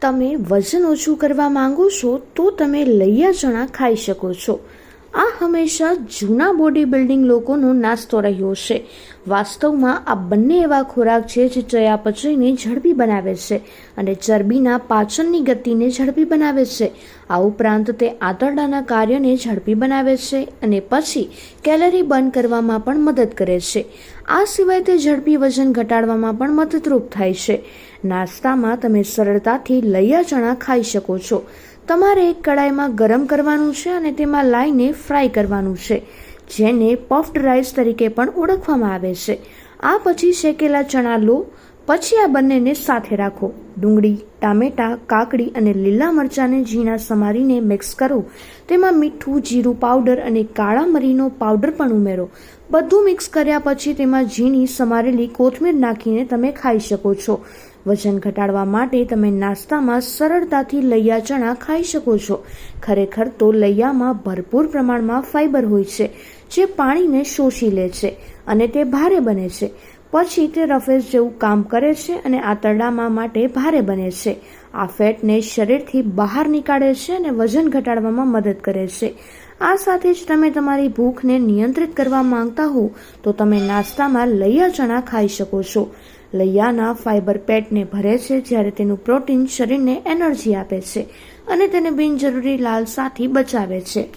તમે વજન ઓછું કરવા માંગો છો તો તમે લૈયા ચણા ખાઈ શકો છો. આ હંમેશા જૂના બોડી બિલ્ડિંગ લોકોનો નાસ્તો રહ્યો છે. વાસ્તવમાં આ બંને એવા ખોરાક છે જે ચયાપચયને ઝડપી બનાવે છે અને ચરબીના પાચનની ગતિને ઝડપી બનાવે છે. આ ઉપરાંત તે આંતરડાના કાર્યને ઝડપી બનાવે છે અને પછી કેલરી બર્ન કરવામાં પણ મદદ કરે છે. આ સિવાય તે ઝડપી વજન ઘટાડવામાં પણ મદદરૂપ થાય છે. નાસ્તામાં તમે સરળતાથી લૈયા ચણા ખાઈ શકો છો. તમારે એક કડાઈમાં ગરમ કરવાનું છે અને તેમાં લાઈને ફ્રાય કરવાનું છે, જેને પફ્ડ રાઈસ તરીકે પણ ઓળખવામાં આવે છે. આ પછી શેકેલા ચણા લો, પછી આ બંનેને સાથે રાખો. ડુંગળી, ટામેટાં, કાકડી અને લીલા મરચાંને ઝીણા સમારીને મિક્સ કરો. તેમાં મીઠું, જીરું પાવડર અને કાળા મરીનો પાવડર પણ ઉમેરો. બધું મિક્સ કર્યા પછી તેમાં ઝીણી સમારેલી કોથમીર નાખીને તમે ખાઈ શકો છો. વજન ઘટાડવા માટે તમે નાસ્તામાં સરળતાથી લૈયા ચણા ખાઈ શકો છો. ખરેખર તો લૈયામાં ભરપૂર પ્રમાણમાં ફાઇબર હોય છે, જે પાણીને શોષી લે છે અને તે ભારે બને છે. પછી તે રફેસ જેવું કામ કરે છે અને આંતરડામાં માટે ભારે બને છે. આ ફેટને શરીરથી બહાર નીકાળે છે અને વજન ઘટાડવામાં મદદ કરે છે. આ સાથે જ તમે તમારી ભૂખને નિયંત્રિત કરવા માંગતા હો, તો તમે નાસ્તામાં લૈયા ચણા ખાઈ શકો છો. લૈયાના ફાઇબર પેટને ભરે છે જ્યારે તેનું પ્રોટીન શરીરને એનર્જી આપે છે અને તેને બિનજરૂરી લાલસાથી બચાવે છે.